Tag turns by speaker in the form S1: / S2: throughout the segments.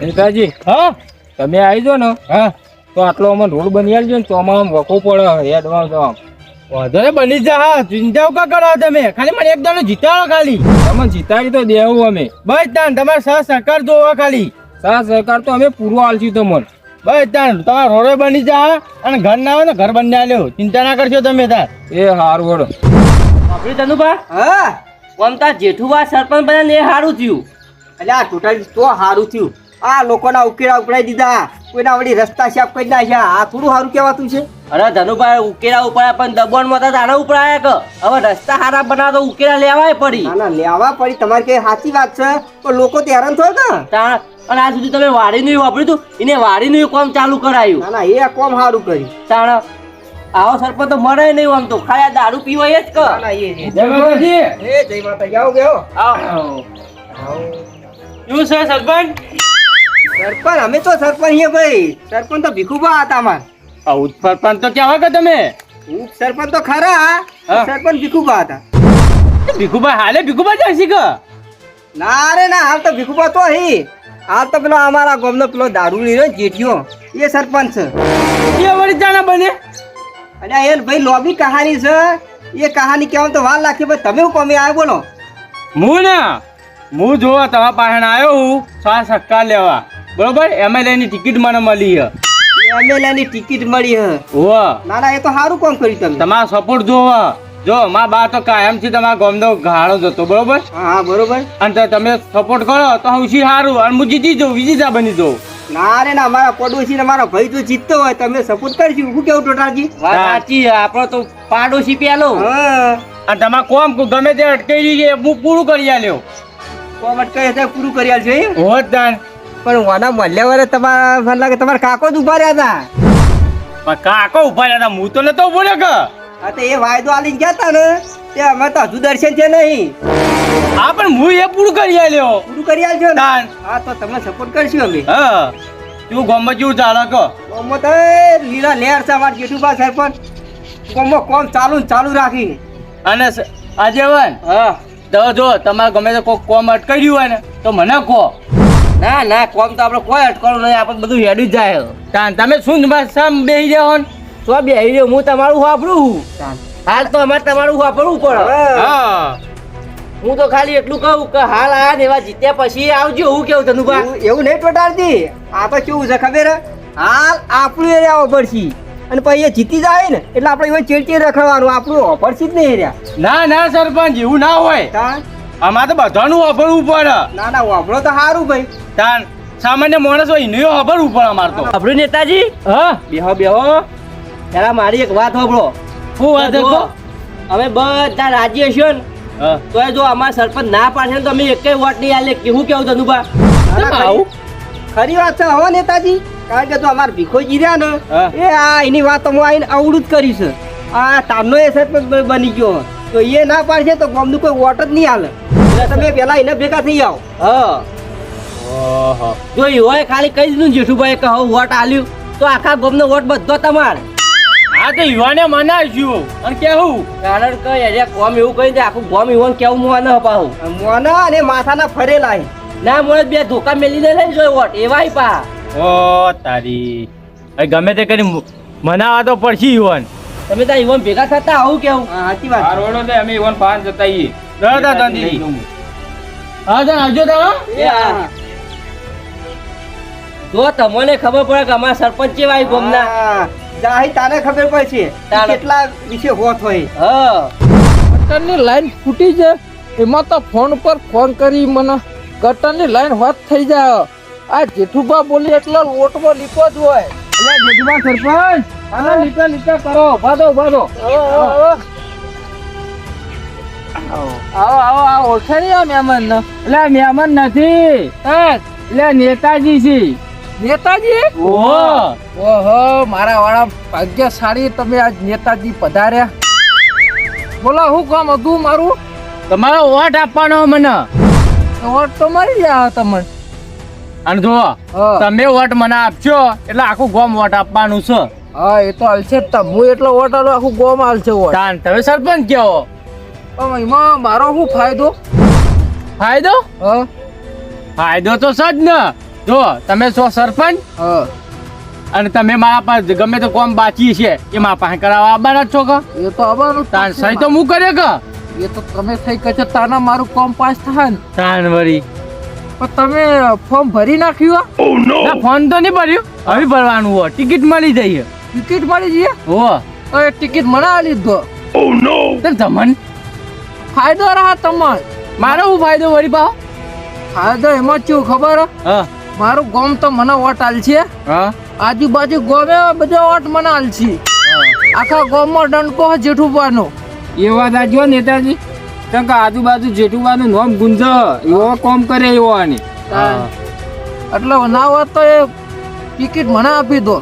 S1: નેતાજી
S2: હા?
S1: તમે આવી જાઓ ને
S2: હા.
S1: તો આટલો અમે રોડ બની આલજો ને તો આમાં વખો પડે એડવાન્સ આમ.
S2: વાંધો ને બની જા હા. ચિંતાઓ કા કરો તમે? ખાલી મને એક દાડો જીતાડો ખાલી.
S1: તમે જીતાડી તો દેવું અમે.
S2: બસ તાન તમારે સહ સરકાર જોવા ખાલી.
S1: સાથ સહકાર તો અમે પૂરો આલશું તમને.
S2: બસ તાન તમારા રોડે બની જા અને ઘર ના આવે ને ઘર બની આલ્યો. ચિંતા ના કરશો તમે તાર.
S1: એ હાર વડો
S3: આપણી તનુભા
S4: હા.
S3: કોમતા જેઠુભા સરપંચ બન્યા ને એ સારું થયું.
S4: એટલે આ ટોટલ તો સારું થયું. આ લોકોના ઉકેલા ઉપડાઈ દીધા. કોઈના વળી રસ્તા સાફ કરી નાખ્યા. આ થોડું સારું કહેવાતું છે.
S3: અરે ધનુભાઈ ઉકેલા ઉપડ્યા પણ દબોણમાં તો તારા ઉપડાયા કે? હવે રસ્તા સારા બનાવો તો ઉકેલા લેવાય પડી.
S4: ના ના લેવા પડી. તમારી કઈ સાચી વાત છે? પણ લોકો તો હેરાન થયો ને
S3: અને આ સુધી તમે વાડીનું વાપર્યું હતું? એને વાડીનું કોમ ચાલુ કરાયું.
S4: ના ના એ કોમ સારું કર્યું.
S3: તાણ આવો સરપંચ તો મળે નહીં આમ તો. ખાલી આ દારૂ પીવાય જ કે?
S4: ના ના એ એ.
S1: જય માતાજી.
S4: એ જય માતા જાઓ ગયો
S2: શું છે સરપંચ?
S4: સરપંચ અમે તો સરપંચ છીએ ભાઈ. સરપંચ તો ભીખુભા હતા અમાર.
S2: આવું સરપંચ તો કહેવા કે તમે?
S4: હું સરપંચ તો ખરા. સરપંચ ભીખુભા હતા.
S2: ભીખુભાઈ હાલે ભીખુભા જાય છે કે?
S4: ના રે ના હાલ તો ભીખુભા તો હી. હાલ તો પેલો અમારા ગામનો પેલો દારૂ લીધો જેઠિયો. એ સરપંચ છે.
S2: એ વળી જાણા બને.
S4: અને એ ભાઈ લોબી કહાની છે. એ કહાની કહેવાનું તો વાર લાગે ભાઈ તમે હું કોમે આવ્યો બોલો?
S2: હું ને? હું જોવા તમારા પાસે આવ્યો હું. શ્વાસ સક્કા લેવા. બરોબર? એમએલએ ની ટિકિટ મને મળી છે.
S4: એમએલએ ની ટિકિટ મળી હે
S2: ઓ
S4: ના ના એ તો સારું કામ કર્યું તમે.
S2: તમારો સપોર્ટ જો જો મા બા તો કાયમથી તમારા ગામનો ગાળો જતો બરોબર?
S4: હા હા બરોબર.
S2: અને તો તમે સપોર્ટ કરો તો હું શી સારું અને હું જીતી જઉં વિજેતા બની જાઉં.
S4: ના રે ના મારા પડોશી ને મારા ભાઈ તો જીતતો હોય તમે સપોર્ટ કરશું શું કેવું ટોટાજી
S3: સાચી છે. આપણો તો પાડોશી પેલો
S4: હા.
S2: અને તમારે કોમ ગમે તે અટકાઈ છે હું પૂરું કરી આલ્યો.
S4: કોમ અટકાય છે પૂરું કરી આલજો એમ
S2: હોત તાણ
S4: પણ વાના મળ્યા વારે તમારા મને લાગે તમારા કાકો જ ઊભા રહ્યા હતા.
S2: પણ કાકો ઊભા રહ્યા હતા હું તો નતો ઊભો રહ્યો કે?
S4: હા તો એ વાયદો આલીને ગયા હતા ને તે અમે તો હજુ દર્શન છે નહીં.
S2: હા પણ હું એ પૂરું કરી આલ્યો.
S4: પૂરું કરી આલજો ને? હા તો તમને સપોર્ટ કરશું અમે.
S2: હા. તું ગામમાં જેવું ચાલે કહો
S4: ગામમાં તો એ લીલા લેર છે અમારા જેઠુબા પણ. ગામમાં કોમ ચાલુ ને ચાલુ રાખી
S2: અને આજે આગેવાન
S4: હા.
S2: તો જો તમારે ગમે તો કોઈ કોમ અટકાઈ હોય ને તો મને કહો.
S3: ના ના કોમ તો આપણે કોઈ અટકવાનું નહીં આપણે બધું હેડી જાય.
S2: તાન તમે શું સમ બેહી જાઓ ને
S3: તો બેસી રહ્યો હું તમારું વાપરું હાલ તો અમારે તમારું વાપરવું પડે.
S2: હા.
S3: હું. તો ખાલી એટલું કહું કે હાલ આ ને એવા જીત્યા પછી આવજો હું કેવું ધનુભા
S4: એવું એવું નહીં ટોટાડતી. આ તો કેવું છે ખબર? હાલ આપણું એરિયા ઓભરશી અને પછી એ જીતી જાય ને એટલે આપણે એવા ચેડચેડ રખડવાનું આપણું ઓભરશી જ નહીં એરિયા
S2: ના ના સરપંચ એવું ના હોય. આમાં તો બધાનું વાપરવું પડે.
S4: ના ના ઓભળો તો સારું ભાઈ.
S2: તાન સામાન્ય માણસ હોય એનું વાપરવું પડે અમારે તો.
S3: આપણું નેતાજી.
S2: હા?
S3: બેહો બેહો. પેલા મારી એક વાત હોભળો.
S2: શું વાત હતો
S3: અમે બધા રાજ્ય હશો ને તો જો અમારા સરપંચ ના પાડશે ને તો અમે એકેય વોટ નહીં આલે. કેવું કેવું ધનુભા?
S4: ખરી- વાત છે હો નેતાજી. કારણ કે જો અમારા ભીખોજી રહ્યા ને એ આ એની વાત હું આવીને અવડું જ કરીશ આ તારનો એ સરપંચ બની ગયો. તો એ ના પાડશે તો ગામનું કોઈ વોટ જ નહીં હાલે તમે પેલા એને ભેગા થઈ આવો.
S3: હા.
S2: ઓહો.
S3: જો એ હોય ખાલી કહી દીધું જેઠુભાઈ કે હવે વોટ આલ્યું. તો આખા ગામનો વોટ બધો તમારે.
S2: હા તો યુવાને મનાવ્યું અને કેવું
S3: કારણ કે એને કોમ એવું કહી દે આખું ગોમ યુવાન કેવું મોં ન અપાવું
S4: મોના અને માથાના ફરેલા.
S3: ના મોડે બે ધોકા મેલીને લઈ જોઈ વોટ. એવાય પા
S2: ઓ તારી. ગમે તે કરી મનાવા તો પડશે યુવાન.
S3: તમે ત્યાં યુવાન ભેગા થતા આવું કેવું?
S4: સાચી વાત
S1: હાર અમે યુવાન પાન જતા આવીએ
S2: દાદા દાદી હા આવજો
S4: એ હા.
S3: જો તમને ખબર પડે કે અમારા સરપંચ કેવાય ગામના.
S4: જાહી તાને ખબર પડશે કેટલા વિશે હોત હોય.
S3: હા.
S5: કટરની લાઈન ફૂટી છે. એમાં તો ફોન પર ફોન કરી મને. કટરની લાઈન હોત થઈ જાય. આ જેઠુભા બોલી એટલે લોટમાં લીપો જ હોય.
S1: એટલે જેઠુભા સરપંચ. હાલો લીટા લીટા કરો. ભાદો ભાદો.
S5: આવો આવો આ ઓળખે નહીં આ મહેમાન ને
S1: એટલે મહેમાન નથી. એટલે નેતાજી છે.
S5: નેતાજી?
S2: ઓહો.
S5: ઓહો મારા વાળા ભાગ્યશાળી તમે આજ નેતાજી પધાર્યા. બોલો હું કામ હતું મારું?
S2: તમારો વોટ આપવાનો મને.
S5: વોટ તો મરી ગયા તમને.
S2: અને જો. તમે વોટ મને આપશો એટલે આખું ગોમ વોટ આપવાનું છે.
S5: હા એ તો હાલશે. હું એટલો વોટ આલો આખું ગોમ હાલશે વોટ.
S2: તમે સરપંચ કેવો
S5: પણ એમાં મારો શું ફાયદો?
S2: ફાયદો?
S5: હા.
S2: ફાયદો તો સજ ને. જો તમે છો સરપંચ
S5: હા.
S2: અને તમે મારા પાસે ગમે તો કોમ બાકી છે એ મારા પાસે કરાવવા આવવાના જ છો કે?
S5: એ તો આવવાનું જ
S2: તાન સહી તો હું કરે કે?
S5: એ તો તમે થઈ કે તાના મારું કોમ પાસ થાય ને.
S2: તાન વળી.
S5: પણ તમે ફોર્મ ભરી નાખ્યું હો?
S2: ના ફોન તો નહીં ભર્યું. હવે ભરવાનું હો ટિકિટ મળી જઈએ.
S5: ટિકિટ મળી જઈએ?
S2: હો
S5: તો એ ટિકિટ મને લીધો
S2: તો તમને
S5: ફાયદો રહા તમને
S2: મારો શું ફાયદો વળી પાવ
S5: ફાયદો એમાં શું ખબર? હે?
S2: હા
S5: મારું ગોમ તો મને ઓટ આલ છે
S2: હા.
S5: આજુબાજુ ગોમે બધો ઓટ મને આલ છે આખા ગોમમાં ડંકો જેઠુબાનો.
S1: એ વાત આજો નેતાજી. કેમ કે આજુબાજુ જેઠુબાનું નામ ગુંજ એવો કોમ કરે એવો આને.
S2: હા.
S5: એટલે ના હોત તો એ ટિકિટ મને આપી દો.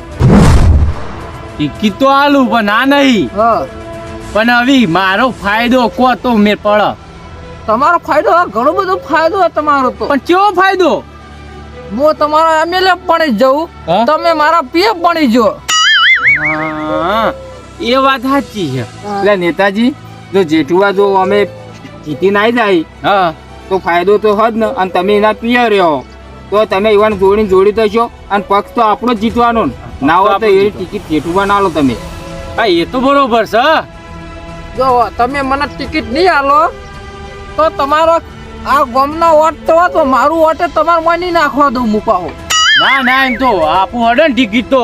S2: ટિકિટ તો આલું પણ ના નહીં.
S5: હા.
S2: પણ હવે મારો ફાયદો કો તો મેં પડ
S5: તમારો ફાયદો ઘણો બધો ફાયદો તમારો તો.
S2: પણ કેવો ફાયદો?
S5: હું તમારા એમએલએ બની જઉં? તમે મારા પીએફ પણ જો
S2: એ વાત સાચી છે.
S1: એટલે નેતાજી જો જેઠુબા જો અમે જીતી ના જાય
S2: હા.
S1: તો ફાયદો તો હજ ને અને તમે એના પિયર રહ્યો. તો તમે એવાને જોડી જોડી દશો અને પક્ષ તો આપણો જ જીતવાનો ના. હોય તો એની ટિકિટ જેઠુબા ના લો તમે.
S2: હા એ તો બરોબર છે.
S5: જો તમે મને ટિકિટ નહીં આલો તો તમારો આ ગોમના વોટ તો હોત, તો મારું વોટ તમારે માની નાખવા દઉં મુકાહો
S2: ના ના એમ તો આપું હડે ને ટિકિટ તો.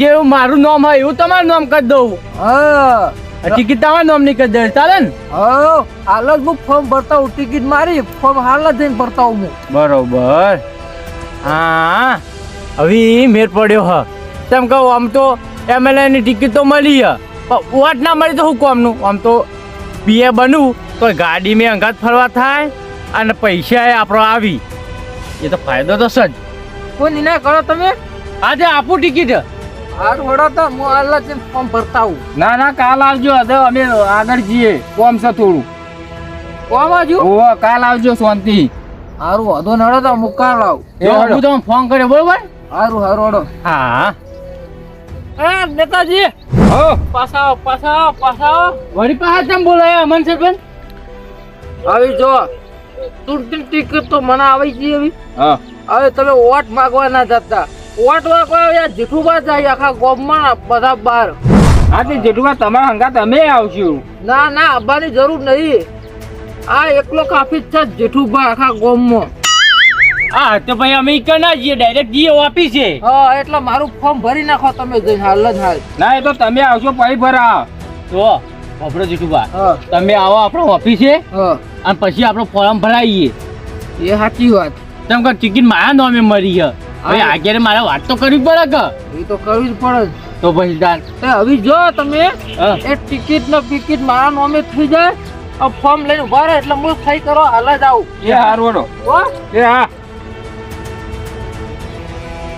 S2: જેવું મારું નામ હોય એવું તમારું નામ કરી દઉં.
S5: હા.
S2: ટિકિટ તમારું નામ નહીં કરી દે ચાલે ને?
S5: હા હાલ જ હું ફોર્મ ભરતા હું ટિકિટ મારી ફોર્મ હાલ જ જઈને ભરતા હું.
S2: બરોબર. હા હવે મેર પડ્યો હ. તેમ કહું આમ તો એમએલએ ની ટિકિટ તો મળી હ. પણ વોટ ના મળી તો શું કોમનું? આમ તો પીએ બનવું તો ગાડી મેં અંગાત ફરવા થાય અને પૈસા એ આપણો આવી. એ તો ફાયદો તો સજ
S5: કોઈ નિર્ણય કરો તમે?
S2: આજે આપું ટિકિટ.
S5: હાર વડો તો હું હાલ જ ફોર્મ ભરતા હું
S1: ના ના કાલ આવજો. હવે અમે આગળ જઈએ. કોમ છે થોડું.
S5: કોમ આવજો
S1: ઓ કાલ આવજો શાંતિ.
S5: હારું વાંધો નડો તો હું કાલ આવું
S2: જો હું તમને ફોન કર્યો બરોબર?
S5: હારું હારું
S2: હા.
S5: એ નેતાજી!
S1: હો.
S5: પાછા આવો, પાછા પાછા આવો.
S2: વળી પાછા કેમ બોલાયા અમન સરપંચ
S5: આવી જો. તુરતી ટિકિટ તો મને આવી ગઈ એવી.
S1: હા.
S5: હવે તમે ઓટ માગવા ના જતા. ઓટ માગવા આવ્યા જેઠુબા જાય આખા ગોમમાં બધા બાર
S1: હા તે જેઠુબા તમારા હંગાત અમે આવશું.
S5: ના ના આવવાની જરૂર નહીં. આ એકલો કાફી જ છે જેઠુબા આખા ગામમાં.
S2: હા તો ભાઈ અમે ઈકા ના જઈએ ડાયરેક્ટ જઈએ છે.
S5: હા એટલે મારું ફોર્મ ભરી નાખો તમે જઈને હાલ જ હાલ.
S1: ના એ તો તમે આવશો પછી ભરા
S2: તો આપણો
S5: જીઠુભા
S2: તમે આવો આપણો ઓફિસે
S5: હા.
S2: અને પછી આપણો ફોર્મ ભરાઈએ.
S5: એ સાચી વાત.
S2: તેમ કે ટિકિટ મારા નામે મરી છે. હવે આગળ મારે વાત તો કરવી પડે કે?
S5: એ તો કરવી જ પડે
S2: તો પછી
S5: દાન હવે જો તમે. એ ટિકિટ ને ટિકિટ મારા નામે થઈ જાય ફોર્મ લઈને ઊભા રહે એટલે હું થઈ કરો હાલ જ આવું.
S1: એ હારવડો? એ હા.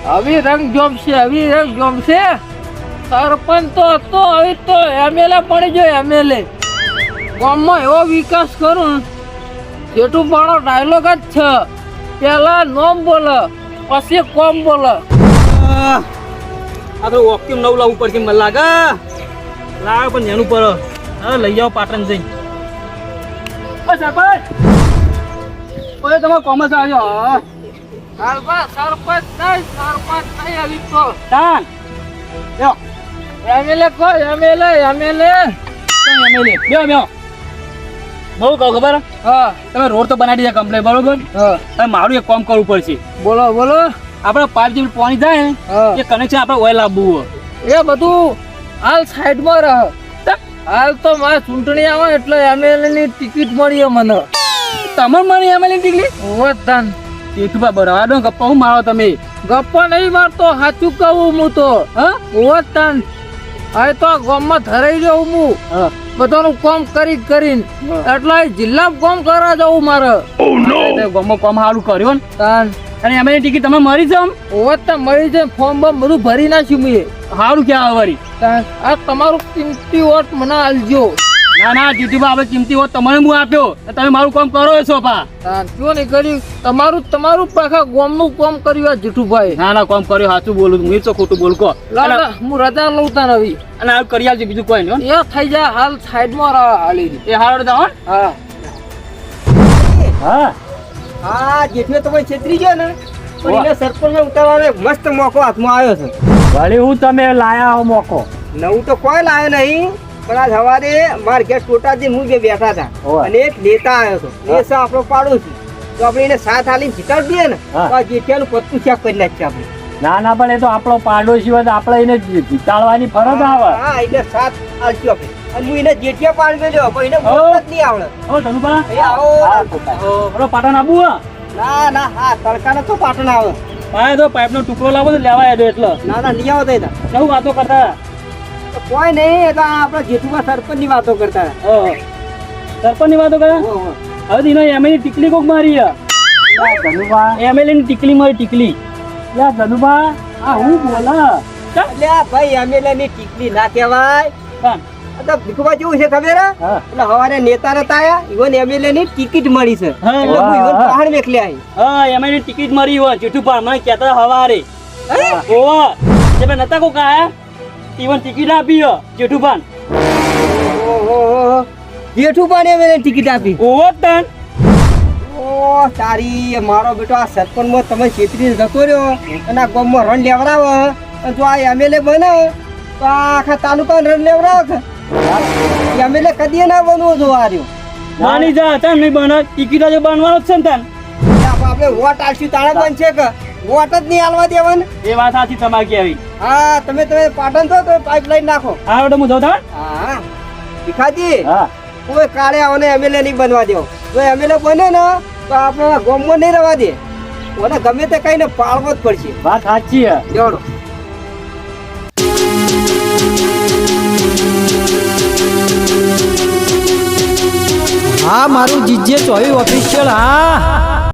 S5: હવે રંગ જોમશે હવે રંગ જોમશે સરપંચ તો હતો હવે તો એમએલએ પડી ગયો એમએલએ ગામમાં એવો વિકાસ કરું જેટલું મારો ડાયલોગ જ છે. પેલા નોમ બોલે પછી કોમ બોલે.
S3: આ તો વોક્યુમ નવ લાવવું પડશે મને લાગે. લાવે પણ એનું પર. લઈ જાઓ પાટણ જઈ સરપંચ. ઓય તમારો કોમર્સ આવ્યો.
S5: સરપંચ નહીં સરપંચ નહીં આવી તો.
S3: તાન.
S5: એમએલએ કો એમએલએ એમએલએ
S3: એમએલએ બેહો બેહો બહુ કહું ખબર?
S5: હા.
S3: તમે રોડ તો બનાવી દીધા કમ્પ્લેટ બરોબર?
S5: હા.
S3: મારું એક કામ કરવું પડશે.
S5: બોલો બોલો.
S3: આપણે પાઇપ જેવું પાણી જાય ને એ કનેક્શન આપણે ઓઇલ આપવું
S5: એ બધું હાલ સાઈડમાં રહે. હાલ તો મારે ચૂંટણી આવે એટલે એમએલએ ની ટિકિટ મળી મને.
S3: તમને મને એમએલએ ટિકિટ?
S5: વતન
S3: બરાબર. દો ગપ્પા હું મારો તમે?
S5: ગપ્પા નહીં મારતો સાચું કહું હું તો.
S3: હા?
S5: વતન હવે તો ગામમાં ધરાઈ જાઉં હું. બધાનું કામ કરી કરીને. એટલે જિલ્લા કામ કરવા જવું મારે.
S3: ગમો કામ સારું કર્યું ને.
S5: તાન.
S3: અને એમએલએ ટિકિટ તમે મરી જાવ
S5: વતન મળી જાય ફોર્મ બમ બધું ભરી નાખ્યું મેં.
S3: સારું ક્યાં
S5: તાન. આ તમારું કિંમતી વોટ મને આલજો.
S3: ના ના જીતુભા આપણે કિંમતી હોત તમને હું આપ્યો. તમે મારું કામ કરો છો પા
S5: કયો નહીં કર્યું? તમારું તમારું પાખા ગામનું કામ કર્યું આ જેઠુભાઈ
S3: ના ના કામ કર્યો સાચું બોલું હું તો ખોટું બોલ કો
S5: હું રજા લઉં તાન નવી
S3: અને આ કરી આવજો બીજું કોઈ નહીં
S5: એ થઈ જાય હાલ સાઈડમાં રહો હાલી
S3: એ હાલ હો.
S5: હા.
S2: હા.
S4: જેઠુએ તમે છેતરી ગયો ને. પણ સરપંચ ઉતારવાનો મસ્ત મોકો હાથમાં આવ્યો છે.
S6: વળી હું તમે લાયા હો મોકો?
S4: નવું તો કોઈ લાવ્યો નહીં. પણ આજ સવારે માર ગેસ કોટાથી હું જે બેઠા હતા અને એક નેતા આવ્યો હતો. છે આપણો પાડોશી. તો આપણે એને સાથ હાલીને જીતાડ દઈએ ને. તો આ જેઠિયાનું પત્તું ચેક કરી નાખીએ આપણે.
S6: ના ના પણ એ તો આપણો પાડોશી હોય તો આપણે એને જીતાડવાની ફરજ આવે.
S4: હા એટલે સાથ હાલશું આપણે. અને હું એને જેઠિયા પાડી મેલ્યો પણ એને
S6: હો.
S4: નહીં આવડે.
S6: ઓ ધનુભા.
S4: એ આવો.
S6: બરો પાટણ આબુ
S4: ના ના હા તડકાનો તો પાટણ આવે.
S6: પાય તો પાઇપનો ટુકડો લાવો તો લેવાય દો એટલો.
S4: ના ના નહીં આવતા
S6: કેવું વાતો કરતા?
S4: તો કોઈ નહીં તો આપણે સરપંચની વાતો કરતા
S6: સરપંચની વાતો કરે?
S4: હો, હો.
S6: હવે દીનો એમએલની ટીકલી કોક મારી ધનુભા એમએલની ટીકલી મારી ટીકલી. યા ધનુભા આ હું બોલા?
S4: ભાઈ એમએલએ ની ટીકલી ના કહેવાય. તો ભીખુભા કેવું છે ખબર એટલે હવારે નેતા આયા ઈવન એમએલએ ની ટિકિટ મળી છે. એટલે હું ઈવન. પહાડ મેકલી આવી
S6: હા ટિકિટ મળી હોય જેઠું પણ મને કહેતા હવારે. ઓવા જે મેં નતા કોક આયા? ઈવન ટિકિટ આપી હો જેઠું પણ
S4: ઓહો જેઠુબા ને એમએલએ ટિકિટ આપી
S6: ઓવો તન
S4: ઓ તારી મારો બેટો આ સરપંચમાં તમે છેતરીને જતો રહ્યો અને આ ગામમાં રણ લેવડાવો જો આ એમએલએ બને તો આખા તાલુકા રણ લેવડાવો એમએલએ કદી ના બનવો જો આ રહ્યો
S6: નાની જા તન નહીં બને ટિકિટ આજે બનવાનો જ છે ને તન
S4: આપ- આપણે વોટ આલશું તાણે બનશે કે વોટ જ નહીં આલવા દેવાને.
S6: એ વાત સાચી તમારી આવી
S4: હા તમે તમે પાટણ છો તો પાઇપલાઇન નાખો.
S6: હા વડે હું જાઉં
S4: હા. ભીખાજી
S6: હા.
S4: કોઈ કાળે આવને એમએલએ નહીં બનવા દેવો જો એમએલએ બને ને તો આપણે ગામમાં નહીં રહેવા દે. ઓને ગમે તે કહીને પાળવો જ પડશે.
S6: વાત સાચી હે.
S4: જોડો.
S7: હા મારું જીજે ચોવી ઓફિશિયલ હા.